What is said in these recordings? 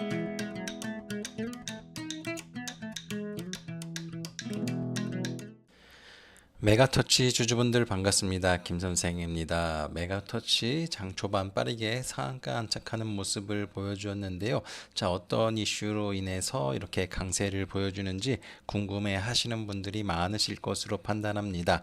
Thank you. 메가터치 주주분들 반갑습니다. 김선생입니다. 메가터치 장 초반 빠르게 상한가 안착하는 모습을 보여주었는데요. 자, 어떤 이슈로 인해서 이렇게 강세를 보여주는지 궁금해 하시는 분들이 많으실 것으로 판단합니다.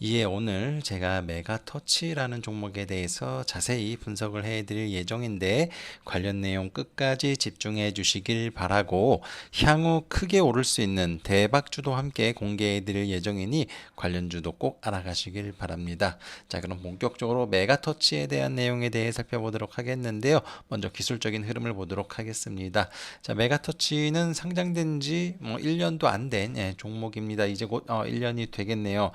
이에 오늘 제가 메가터치라는 종목에 대해서 자세히 분석을 해드릴 예정인데 관련 내용 끝까지 집중해 주시길 바라고 향후 크게 오를 수 있는 대박주도 함께 공개해 드릴 예정이니 관련 주도 꼭 알아가시길 바랍니다. 자, 그럼 본격적으로 메가터치에 대한 내용에 대해 살펴보도록 하겠는데요. 먼저 기술적인 흐름을 보도록 하겠습니다. 자, 메가터치는 상장된 지 뭐 1년도 안된 종목입니다. 이제 곧 어, 1년이 되겠네요.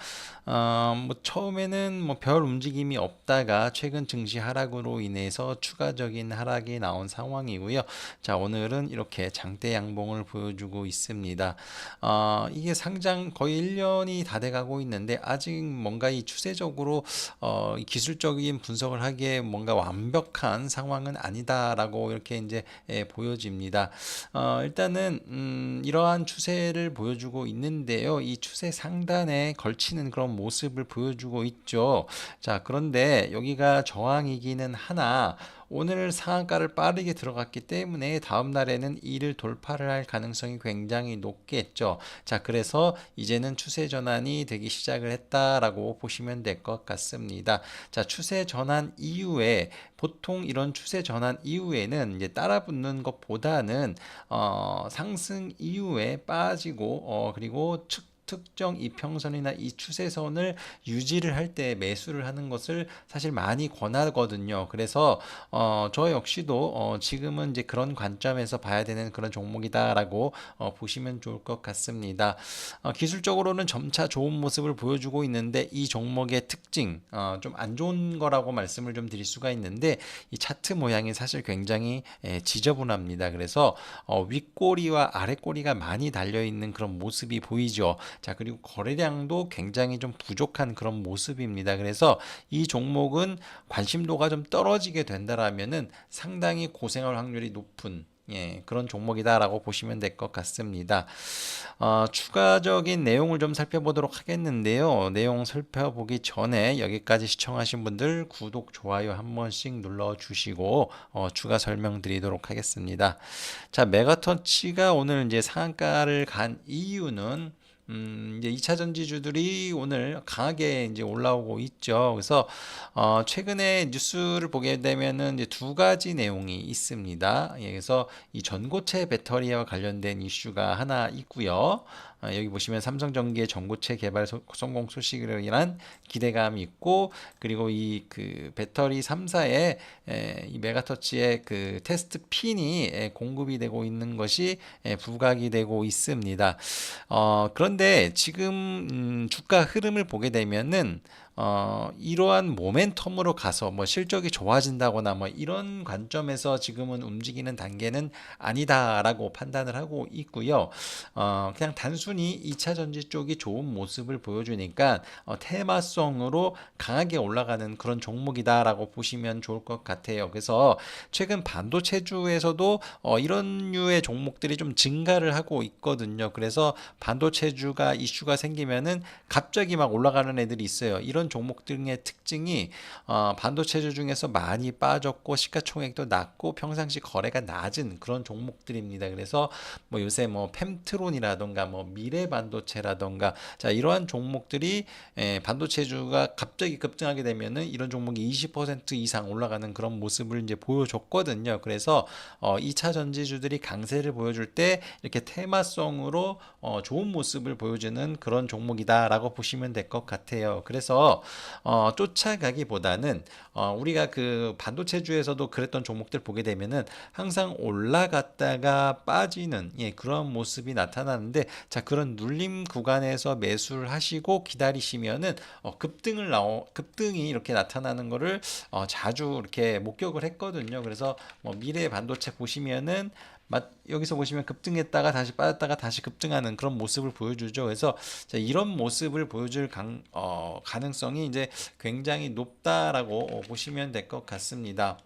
어, 뭐 처음에는 뭐 별 움직임이 없다가 최근 증시 하락으로 인해서 추가적인 하락이 나온 상황이고요. 자, 오늘은 이렇게 장대 양봉을 보여주고 있습니다. 어, 이게 상장 거의 1년이 다 돼가고 있는 데 아직 뭔가 이 추세적으로 어, 이 기술적인 분석을 하기에 뭔가 완벽한 상황은 아니다라고 이렇게 이제 예, 보여집니다. 어, 일단은 음, 이러한 추세를 보여주고 있는데요. 이 추세 상단에 걸치는 그런 모습을 보여주고 있죠. 자, 그런데 여기가 저항이기는 하나 오늘 상한가를 빠르게 들어갔기 때문에 다음 날에는 이를 돌파를 할 가능성이 굉장히 높겠죠. 자, 그래서 이제는 추세 전환이 되기 시작을 했다라고 보시면 될 것 같습니다. 자, 추세 전환 이후에 보통 이런 추세 전환 이후에는 이제 따라 붙는 것보다는 어, 상승 이후에 빠지고 어, 그리고 측 특정 이평선이나 이 추세선을 유지를 할 때 매수를 하는 것을 사실 많이 권하거든요. 그래서 어, 저 역시도 어, 지금은 이제 그런 관점에서 봐야 되는 그런 종목이다라고 어, 보시면 좋을 것 같습니다. 어, 기술적으로는 점차 좋은 모습을 보여주고 있는데 이 종목의 특징 어, 좀 안 좋은 거라고 말씀을 좀 드릴 수가 있는데 이 차트 모양이 사실 굉장히 예, 지저분합니다. 그래서 어, 윗꼬리와 아랫꼬리가 많이 달려 있는 그런 모습이 보이죠. 자, 그리고 거래량도 굉장히 좀 부족한 그런 모습입니다. 그래서 이 종목은 관심도가 좀 떨어지게 된다라면은 상당히 고생할 확률이 높은 예, 그런 종목이다라고 보시면 될 것 같습니다. 어, 추가적인 내용을 좀 살펴보도록 하겠는데요. 내용 살펴보기 전에 여기까지 시청하신 분들 구독, 좋아요 한 번씩 눌러주시고 어, 추가 설명 드리도록 하겠습니다. 자, 메가터치가 오늘 이제 상한가를 간 이유는 음, 이제 2차 전지주들이 오늘 강하게 이제 올라오고 있죠. 그래서 어, 최근에 뉴스를 보게 되면은 이제 두 가지 내용이 있습니다. 예, 그래서 이 전고체 배터리와 관련된 이슈가 하나 있고요. 어, 여기 보시면 삼성전기의 전고체 개발 소, 성공 소식으로 인한 기대감이 있고 그리고 이 그 배터리 3사의 에, 이 메가터치의 그 테스트 핀이 에, 공급이 되고 있는 것이 에, 부각이 되고 있습니다. 어, 그런데 지금 음, 주가 흐름을 보게 되면은 어, 이러한 모멘텀으로 가서 뭐 실적이 좋아진다거나 뭐 이런 관점에서 지금은 움직이는 단계는 아니다라고 판단을 하고 있고요. 어, 그냥 단순히 2차 전지 쪽이 좋은 모습을 보여주니까 어, 테마성으로 강하게 올라가는 그런 종목이다라고 보시면 좋을 것 같아요. 그래서 최근 반도체주에서도 어, 이런 류의 종목들이 좀 증가를 하고 있거든요. 그래서 반도체주가 이슈가 생기면은 갑자기 막 올라가는 애들이 있어요. 이런 종목들의 특징이 어, 반도체주 중에서 많이 빠졌고 시가총액도 낮고 평상시 거래가 낮은 그런 종목들입니다. 그래서 뭐 요새 뭐 펜트론이라던가 뭐 미래 반도체라던가 자 이러한 종목들이 에, 반도체주가 갑자기 급등하게 되면은 이런 종목이 20% 이상 올라가는 그런 모습을 이제 보여줬거든요. 그래서 어, 2차 전지주들이 강세를 보여줄 때 이렇게 테마성으로 어, 좋은 모습을 보여주는 그런 종목이다라고 보시면 될 것 같아요. 그래서 어, 쫓아가기보다는 어, 우리가 그 반도체주에서도 그랬던 종목들 보게 되면은 항상 올라갔다가 빠지는 예, 그런 모습이 나타나는데 자 그런 눌림 구간에서 매수를 하시고 기다리시면은 어, 급등을 나오 급등이 이렇게 나타나는 거를 어, 자주 이렇게 목격을 했거든요. 그래서 뭐 미래 반도체 보시면은 여기서 보시면 급등했다가 다시 빠졌다가 다시 급등하는 그런 모습을 보여주죠. 그래서 이런 모습을 보여줄 강, 어, 가능성이 이제 굉장히 높다라고 보시면 될 것 같습니다.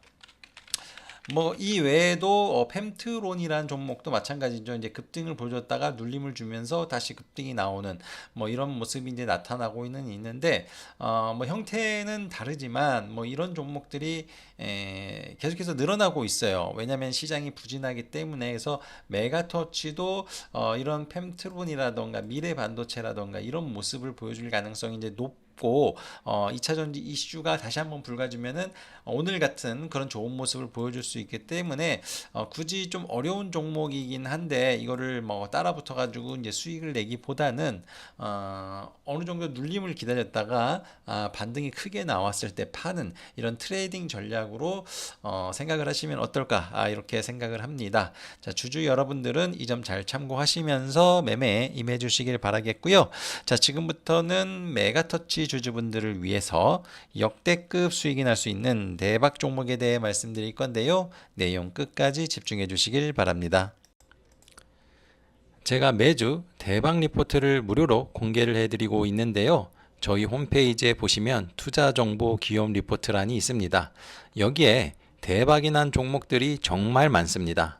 뭐 이 외에도 어, 펜트론이라는 종목도 마찬가지죠. 이제 급등을 보여줬다가 눌림을 주면서 다시 급등이 나오는 뭐 이런 모습이 이제 나타나고 있는 있는데 어, 뭐 형태는 다르지만 뭐 이런 종목들이 에, 계속해서 늘어나고 있어요. 왜냐하면 시장이 부진하기 때문에 그래서 메가터치도 어, 이런 펜트론이라던가 미래 반도체라던가 이런 모습을 보여줄 가능성이 이제 높. 고 어, 2차 전지 이슈가 다시 한번 불가주면은 어, 오늘 같은 그런 좋은 모습을 보여줄 수 있기 때문에 어, 굳이 좀 어려운 종목이긴 한데 이거를 뭐 따라 붙어 가지고 이제 수익을 내기보다는 어, 어느 정도 눌림을 기다렸다가 아, 반등이 크게 나왔을 때 파는 이런 트레이딩 전략으로 어, 생각을 하시면 어떨까 아, 이렇게 생각을 합니다. 자 주주 여러분들은 이 점 잘 참고하시면서 매매에 임해 주시길 바라겠고요. 자 지금부터는 메가터치 주주분들을 위해서 역대급 수익이 날 수 있는 대박 종목에 대해 말씀드릴 건데요. 내용 끝까지 집중해 주시길 바랍니다. 제가 매주 대박 리포트를 무료로 공개를 해드리고 있는데요. 저희 홈페이지에 보시면 투자 정보 기업 리포트란이 있습니다. 여기에 대박이 난 종목들이 정말 많습니다.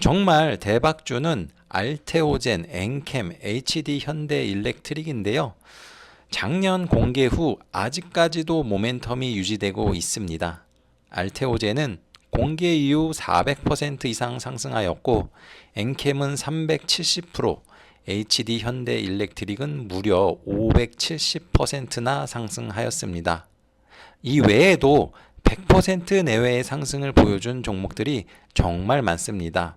정말 대박주는 알테오젠, 엔캠, HD 현대 일렉트릭인데요. 작년 공개 후 아직까지도 모멘텀이 유지되고 있습니다. 알테오젠은 공개 이후 400% 이상 상승하였고 엔캠은 370%, HD 현대 일렉트릭은 무려 570%나 상승하였습니다. 이 외에도 100% 내외의 상승을 보여준 종목들이 정말 많습니다.